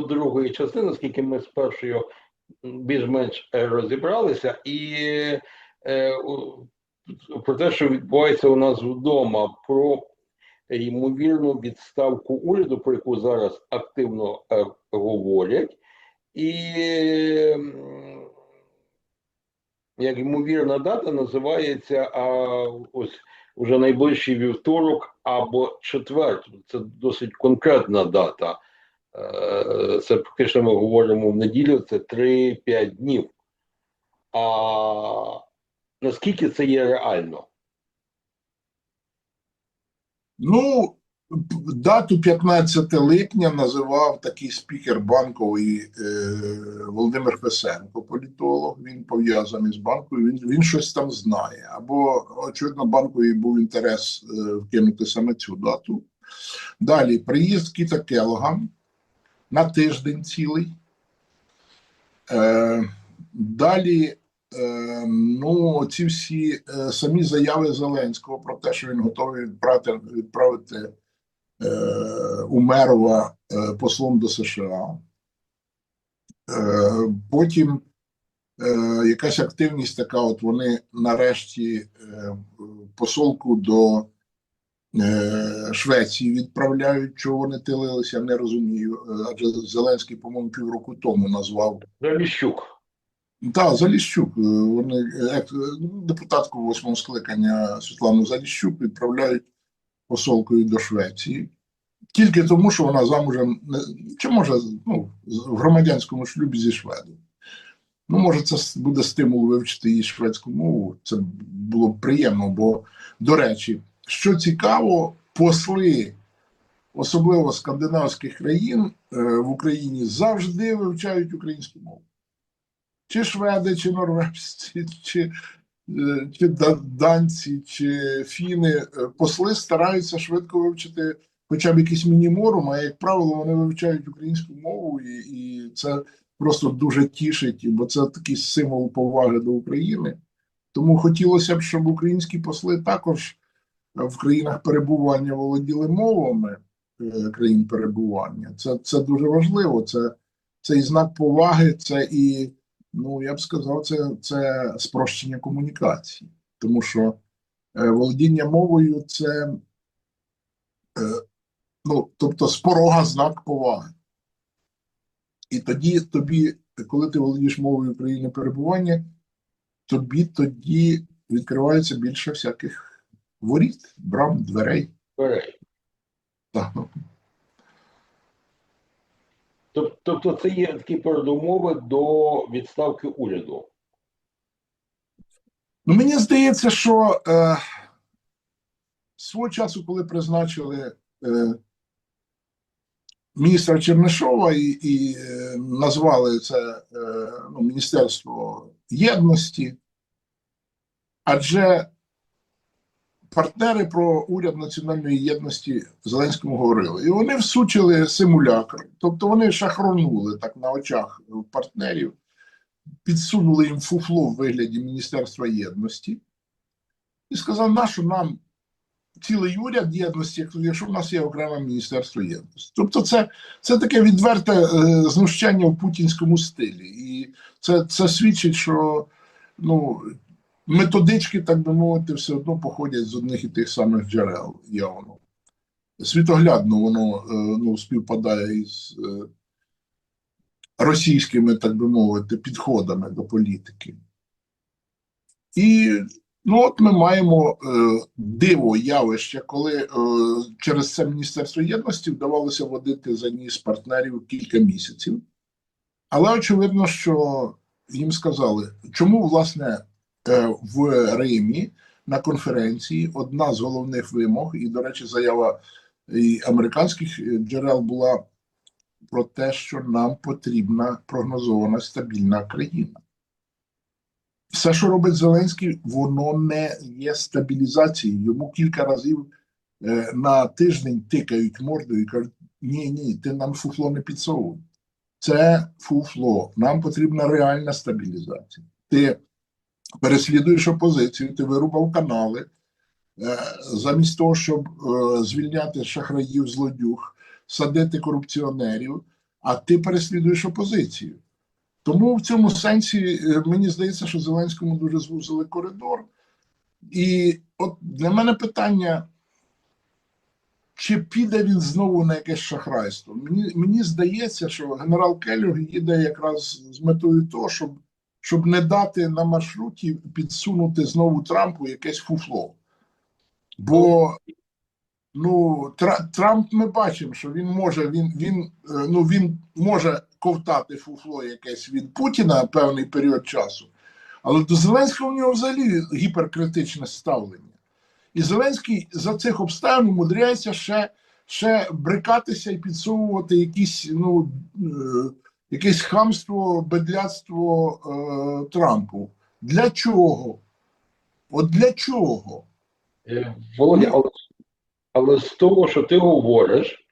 до другої частини, оскільки ми з першою більш-менш е, розібралися, і е, про те, що відбувається у нас вдома, про ймовірну відставку уряду, про яку зараз активно е, говорять, і м, як ймовірна дата називається а, ось уже найближчий вівторок або четвер. Це досить конкретна дата. Це фактично ми говоримо в неділю, це 3-5 днів. А наскільки це є реально? Ну, дату 15 липня називав такий спікер банковий е, Володимир Фесенко, політолог. Він пов'язаний з банкою. Він, він щось там знає. Або, очевидно, банковий був інтерес е, вкинути саме цю дату. Далі приїзд Кіта Келога на тиждень цілий. Е, далі Е, ну, ці всі е, самі заяви Зеленського про те, що він готовий відправити, відправити е, Умерова е, послом до США. Е, потім е, якась активність така, от вони нарешті е, посолку до Швеції відправляють, чого вони тилилися, не розумію. Е, Адже Зеленський, по-моєму, півроку тому назвав Заліщук. так, Заліщук. е, Вони е, як, е, ну, депутатку восьмого скликання Світлану Заліщук відправляють посолкою до Швеції. Тільки тому, що вона замужем, чи може ну, в громадянському шлюбі зі шведом. Ну, може, це буде стимул вивчити її шведську мову. Це було б приємно, бо, до речі, що цікаво, посли, особливо скандинавських країн е, в Україні, завжди вивчають українську мову чи шведи, чи норвежці, чи, е, чи данці, чи фіни, е, посли стараються швидко вивчити хоча б якийсь мініморум, а як правило, вони вивчають українську мову, і, і це просто дуже тішить, бо це такий символ поваги до України. Тому хотілося б, щоб українські посли також в країнах перебування володіли мовами е, країн перебування. Це, це дуже важливо. Це, це і знак поваги, це і Ну, я б сказав, це, це спрощення комунікації, тому що е, володіння мовою це, е, ну, тобто, з знак поваги. І тоді тобі, коли ти володієш мовою країни перебування, тобі тоді відкривається більше всяких воріт, брам, дверей. Берей. Так. Тобто це є такі передумови до відставки уряду. Ну, мені здається, що е, свого часу, коли призначили е, міністра Чернишова і, і е, назвали це е, ну, Міністерство єдності, адже партнери про уряд національної єдності Зеленському говорили, і вони всучили симулякр, тобто вони шахронули так на очах партнерів підсунули їм фуфло в вигляді Міністерства єдності і сказав, нащо нам цілий уряд єдності, якщо в нас є окреме Міністерство єдності. Тобто, це, це таке відверте е, знущання в путінському стилі. І це, це свідчить, що ну, методички, так би мовити, все одно походять з одних і тих самих джерел явно. Світоглядно воно е, ну, співпадає із. е, російськими, так би мовити, підходами до політики. І ну, от ми маємо е, диво явище, коли через це Міністерство єдності вдавалося водити за ніс партнерів кілька місяців. Але очевидно, що їм сказали, чому, власне, в Римі на конференції одна з головних вимог, і, до речі, заява і американських е, джерел була про те, що нам потрібна прогнозована стабільна країна. Все, що робить Зеленський, воно не є стабілізацією. Йому кілька разів е, на тиждень тикають мордою і кажуть: ні, ні, ти нам фуфло не підсовуй. Це фуфло. Нам потрібна реальна стабілізація. Ти переслідуєш опозицію, ти вирубав канали. Е, замість того, щоб е, звільняти шахраїв, злодюг, садити корупціонерів, а ти переслідуєш опозицію. Тому в цьому сенсі е, мені здається, що Зеленському дуже звузили коридор. І от для мене питання, чи піде він знову на якесь шахрайство? Мені, мені здається, що генерал Келлер їде якраз з метою того, щоб, щоб не дати на маршруті підсунути знову Трампу якесь фуфло. Бо ну, Трамп ми бачимо, що він може, він, він, е, ну, він може ковтати фуфло якесь від Путіна певний період часу, але до Зеленського в нього взагалі гіперкритичне ставлення. І Зеленський за цих обставин умудряється ще, ще брикатися і підсовувати якісь, ну, е, якесь хамство, бедляцтво е, Трампу. Для чого? От для чого? Е, Володя, але, але з того, що ти говориш,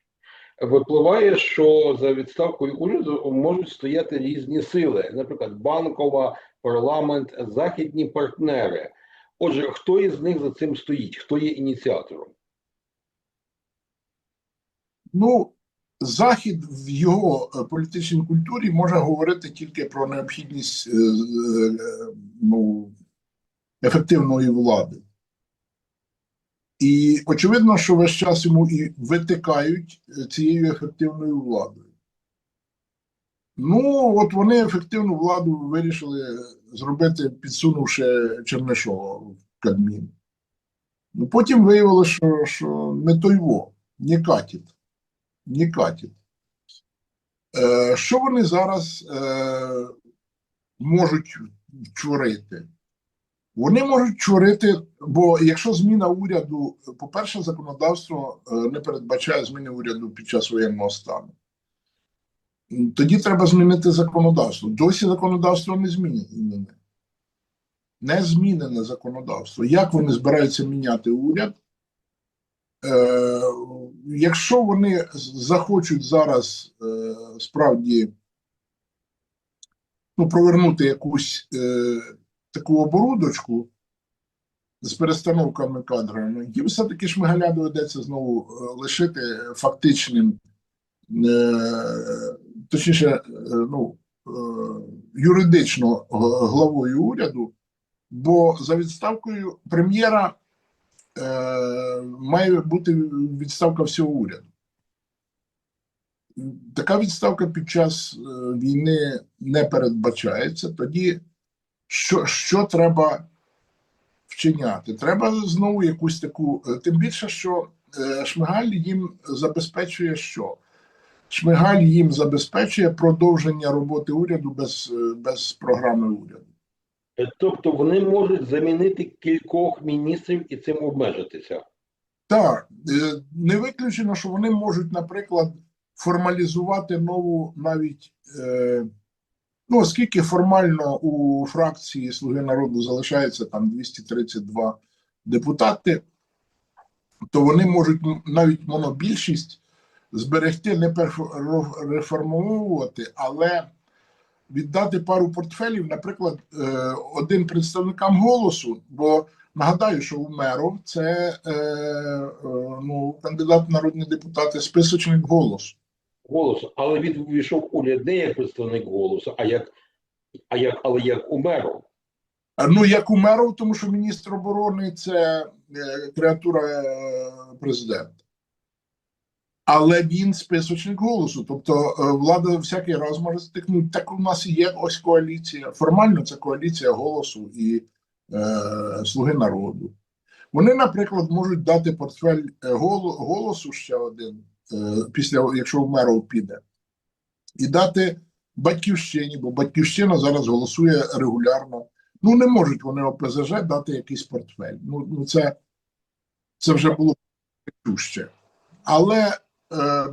випливає, що за відставкою уряду можуть стояти різні сили, наприклад, банкова, парламент, західні партнери. Отже, хто із них за цим стоїть? Хто є ініціатором? Ну, Захід в його е, політичній культурі може говорити тільки про необхідність е, е, ну, ефективної влади. І очевидно, що весь час йому і витикають цією ефективною владою. Ну, от вони ефективну владу вирішили зробити, підсунувши Чернишова в Кабмін. Ну, потім виявилося, що, що не той во, не катить. Не катить. Е, що вони зараз е, можуть творити? Вони можуть творити, бо якщо зміна уряду, по-перше, законодавство е, не передбачає зміни уряду під час воєнного стану. Тоді треба змінити законодавство. Досі законодавство не змінене. Не змінене законодавство. Як вони збираються міняти уряд? Е, якщо вони захочуть зараз е, справді ну, провернути якусь е, таку оборудочку з перестановками кадрами, їм все-таки шмигаля доведеться знову е, лишити фактичним, е, точніше, е, ну, е, юридично главою уряду, бо за відставкою прем'єра має бути відставка всього уряду. Така відставка під час е, війни не передбачається. Тоді що, що треба вчиняти? Треба знову якусь таку, е, тим більше, що е, Шмигаль їм забезпечує що? Шмигаль їм забезпечує продовження роботи уряду без, е, без програми уряду. Е, Тобто вони можуть замінити кількох міністрів і цим обмежитися. Так, е, не виключено, що вони можуть, наприклад, формалізувати нову навіть. Е, ну, оскільки формально у фракції Слуги народу залишається там 232 депутати, то вони можуть навіть монобільшість зберегти, не переформовувати, але віддати пару портфелів, наприклад, е, один представникам голосу, бо Нагадаю, що Умеров це е, е, ну, кандидат в народні депутати, списочник голосу. Голосу, але він увійшов уряд не як представник голосу, а як, а як, але як Умеров. А, Ну, як Умеров, тому що міністр оборони це креатура президента. Але він списочник голосу. Тобто е, влада всякий раз може стикнути. Так у нас є ось коаліція. Формально це коаліція голосу і е, Слуги народу. Вони, наприклад, можуть дати портфель е, голосу ще один, е, після якщо Умеров піде, і дати батьківщині, бо батьківщина зараз голосує регулярно. Ну, не можуть вони ОПЗЖ дати якийсь портфель. Ну, ну це, це вже було тюще. Але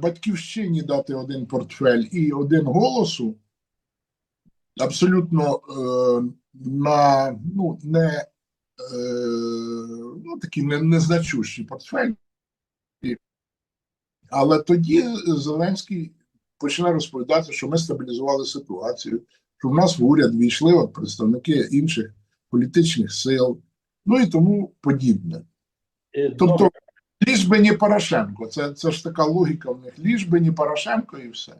батьківщині дати один портфель і один голосу абсолютно е, на ну, не, е, ну, такі не, незначущі портфель. Але тоді Зеленський почне розповідати, що ми стабілізували ситуацію, що в нас в уряд війшли от представники інших політичних сил, ну і тому подібне. Е, Тобто. Ліж би не Порошенко, це, це ж така логіка в них, ліж би не Порошенко і все.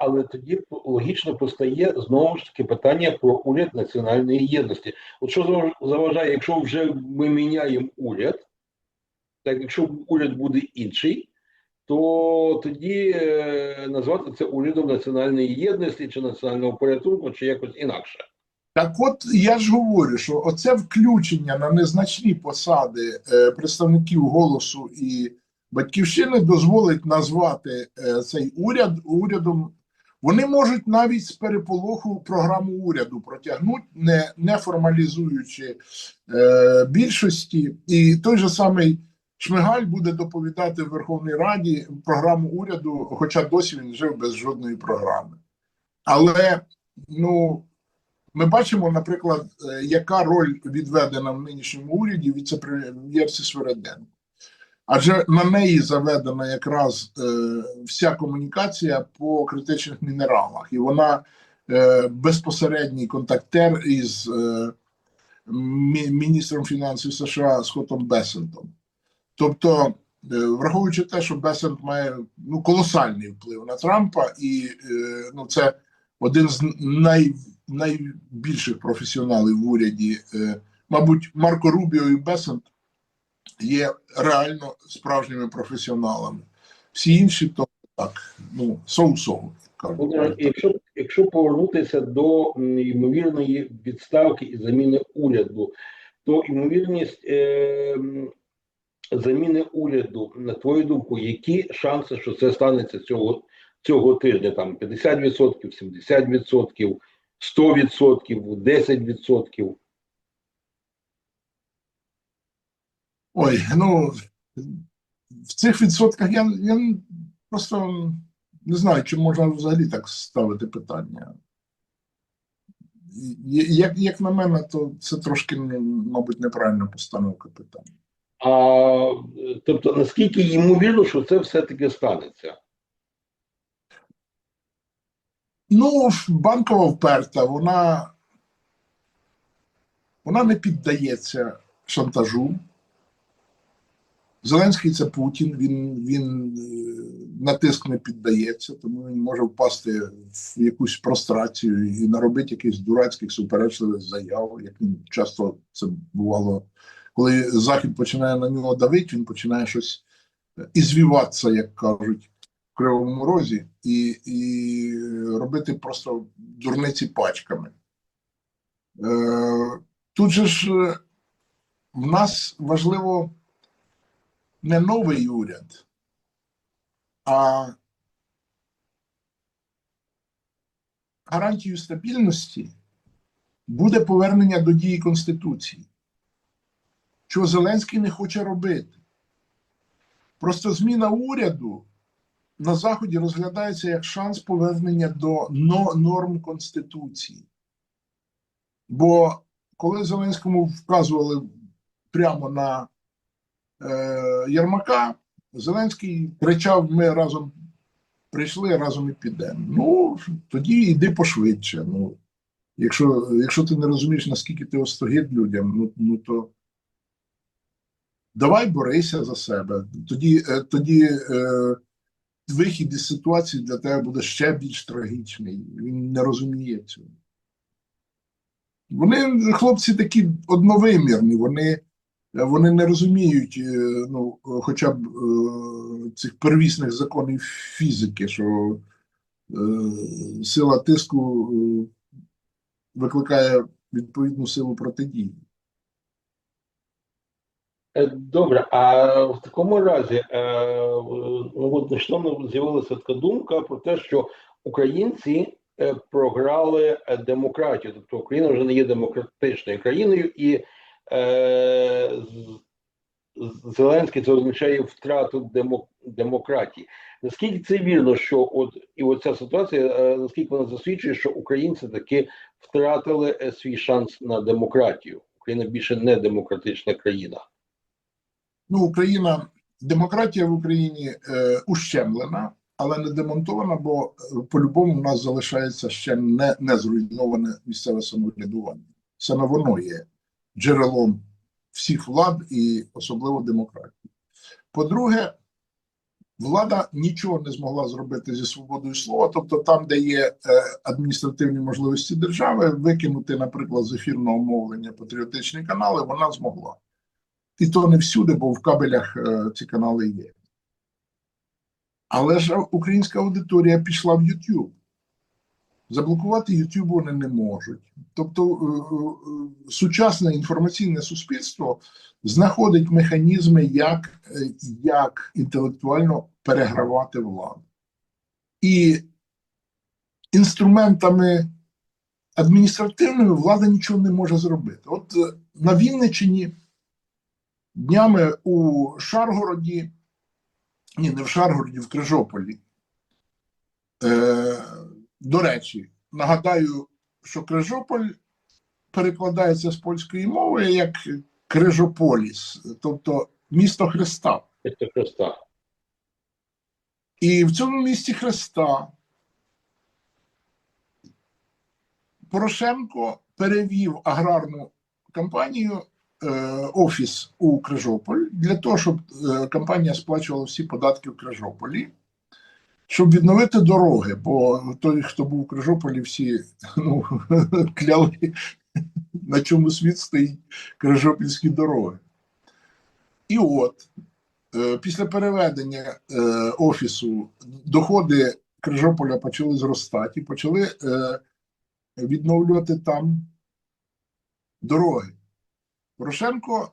Але тоді логічно постає знову ж таки питання про уряд національної єдності. От що заважає, якщо вже ми міняємо уряд, так якщо уряд буде інший, то тоді е, назвати це урядом національної єдності чи національного порятунку, чи якось інакше. Так от я ж говорю, що оце включення на незначні посади е, представників голосу і батьківщини дозволить назвати е, цей уряд урядом. Вони можуть навіть з переполоху програму уряду протягнути, не, не формалізуючи е, більшості. І той же самий Шмигаль буде доповідати в Верховній Раді програму уряду, хоча досі він жив без жодної програми. Але ну. Ми бачимо, наприклад, е, яка роль відведена в нинішньому уряді віце-прем'єрці Свереденко. Адже на неї заведена якраз е, вся комунікація по критичних мінералах, і вона е, безпосередній контактер із е, мі- міністром фінансів США Скоттом Бесентом. Тобто, е, враховуючи те, що Бесент має ну, колосальний вплив на Трампа, і е, ну, це один з най, найбільших професіоналів в уряді, е, мабуть, Марко Рубіо і Бесент є реально справжніми професіоналами. Всі інші то так, ну, кажуть. Якщо, якщо повернутися до ймовірної відставки і заміни уряду, то ймовірність е, заміни уряду, на твою думку, які шанси, що це станеться цього, цього тижня? Там 50%, 70%, 100%, 10%? Ой, ну в цих відсотках я, я просто не знаю, чи можна взагалі так ставити питання. Як, як на мене, то це трошки, ну, мабуть, неправильна постановка питання. А тобто, наскільки ймовірно, що це все-таки станеться? Ну, банкова вперта, вона, вона не піддається шантажу. Зеленський це Путін, він, він е, на тиск не піддається, тому він може впасти в якусь прострацію і наробити якихось дурацьких суперечливих заяв, як він часто це бувало. Коли Захід починає на нього давити, він починає щось ізвіватися, як кажуть Кривому Розі, і, і робити просто дурниці пачками. Е, тут же ж е, в нас важливо не новий уряд, а гарантією стабільності буде повернення до дії Конституції, чого Зеленський не хоче робити. Просто зміна уряду на Заході розглядається як шанс повернення до норм Конституції. Бо коли Зеленському вказували прямо на е, Єрмака, Зеленський кричав: ми разом прийшли, разом і підемо. Ну, тоді йди пошвидше. Ну, якщо, якщо ти не розумієш, наскільки ти остогид людям, ну, ну то давай борися за себе. Тоді, е, тоді е, вихід із ситуації для тебе буде ще більш трагічний. Він не розуміє цього. Вони, хлопці, такі одновимірні, вони, вони не розуміють е, ну, хоча б е, цих первісних законів фізики, що е, сила тиску викликає відповідну силу протидії. Е, Добре, а в такому разі, е, ну, от нещодавно з'явилася така думка про те, що українці е, програли е, демократію, тобто Україна вже не є демократичною країною, і е, Зеленський це означає втрату демократії. Наскільки це вірно, що от і оця ситуація, е, наскільки вона засвідчує, що українці таки втратили е, свій шанс на демократію? Україна більше не демократична країна. Ну, Україна, демократія в Україні е, ущемлена, але не демонтована, бо е, по-любому в нас залишається ще не, не зруйноване місцеве самоврядування. Саме воно є джерелом всіх влад і особливо демократії. По-друге, Влада нічого не змогла зробити зі свободою слова, тобто там, де є е, адміністративні можливості держави, викинути, наприклад, з ефірного мовлення патріотичні канали, вона змогла. І то не всюди, бо в кабелях е, ці канали є. Але ж українська аудиторія пішла в YouTube. Заблокувати YouTube вони не можуть. Тобто е, е, сучасне інформаційне суспільство знаходить механізми, як, як інтелектуально перегравати владу. І інструментами адміністративними влада нічого не може зробити. От на Вінниччині днями у Шаргороді, ні, не в Шаргороді, в Крижополі. Е, до речі, нагадаю, що Крижополь перекладається з польської мови як Крижополіс, тобто місто Христа. Це Христа. І в цьому місті Христа Порошенко перевів аграрну кампанію офіс у Крижополь для того, щоб е, компанія сплачувала всі податки в Крижополі, щоб відновити дороги. Бо той, хто був у Крижополі, всі ну, кляли, на чому світ стоїть Крижопільські дороги. І от Е, Після переведення е, офісу доходи Крижополя почали зростати і почали е, відновлювати там дороги. Порошенко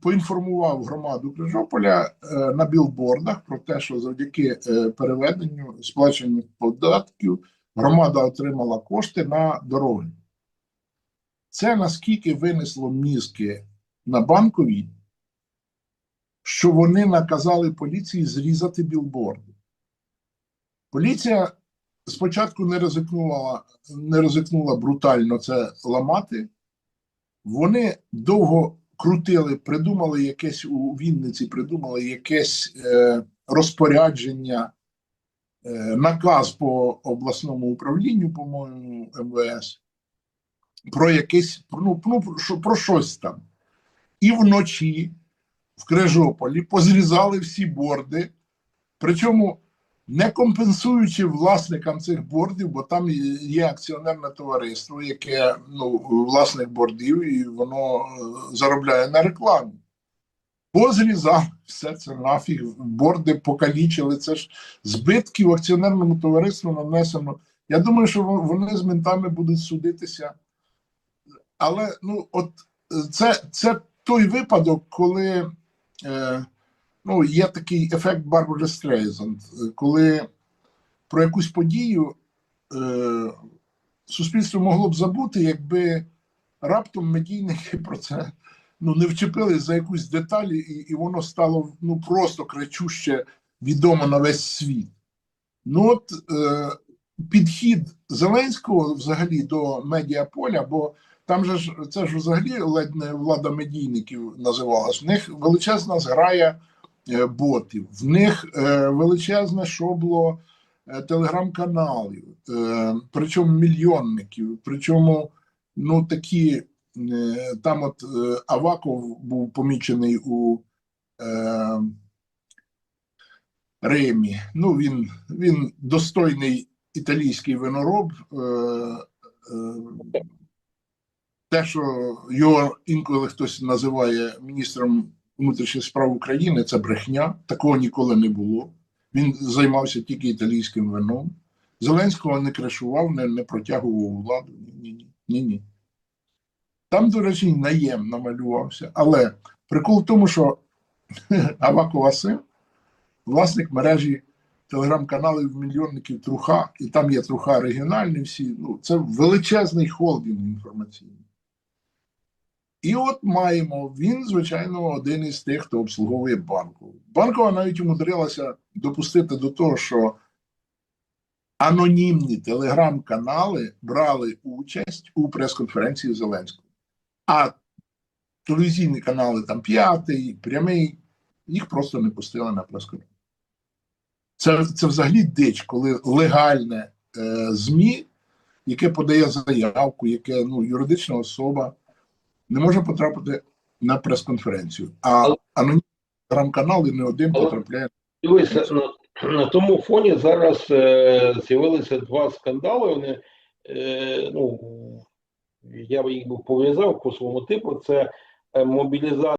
поінформував громаду Крижополя е, на білбордах про те, що завдяки е, переведенню сплачених податків громада отримала кошти на дороги. Це наскільки винесло мізки на банковій, що вони наказали поліції зрізати білборди. Поліція спочатку не ризикнула, не ризикнула брутально це ламати. Вони довго крутили, придумали якесь у Вінниці, придумали якесь е, розпорядження, е, наказ по обласному управлінню, по-моєму, МВС, про якесь ну, ну, про, про щось там. І вночі в Крижополі позрізали всі борди, причому не компенсуючи власникам цих бордів, бо там є акціонерне товариство, яке ну, власник бордів, і воно е, заробляє на рекламі. Позрізали все це нафіг, борди покалічили. Це ж збитків акціонерному товариству нанесено. Я думаю, що вони з ментами будуть судитися. Але ну, от е, це, це той випадок, коли е, ну, є такий ефект Барбари Стрейзанд, е, коли про якусь подію е, суспільство могло б забути, якби раптом медійники про це ну, не вчепились за якусь деталь, і, і воно стало ну, просто кричуще відомо на весь світ. Ну от е, підхід Зеленського взагалі до медіаполя, бо там же ж це ж взагалі ледь не влада медійників називалась. В них величезна зграя ботів, в них е, величезне шобло е, телеграм-каналів, е, причому мільйонників, причому ну такі е, там от е, Аваков був помічений у е, Римі. Ну він, він достойний італійський винороб. Е, е, те, що його інколи хтось називає міністром внутрішніх справ України, це брехня. Такого ніколи не було. Він займався тільки італійським вином. Зеленського не кришував, не, не протягував владу. Ні, ні, ні, ні. Там, до речі, наєм намалювався. Але прикол в тому, що Авакова син, власник мережі телеграм-каналів мільйонників Труха, і там є Труха регіональні всі. Ну, це величезний холдинг інформаційний. І от маємо, він, звичайно, один із тих, хто обслуговує банку. Банкова навіть умудрилася допустити до того, що анонімні телеграм-канали брали участь у прес-конференції Зеленського. А телевізійні канали, там п'ятий, прямий, їх просто не пустили на прес-конференцію. Це, це взагалі дич, коли легальне е, ЗМІ, яке подає заявку, яке ну, юридична особа, не може потрапити на прес-конференцію. А анонімний телеграм-канал і не один потрапляє. Дивися, на, на тому фоні зараз е, з'явилися два скандали. Вони, е, ну, я б їх пов'язав по своєму типу. Це е, мобілізація.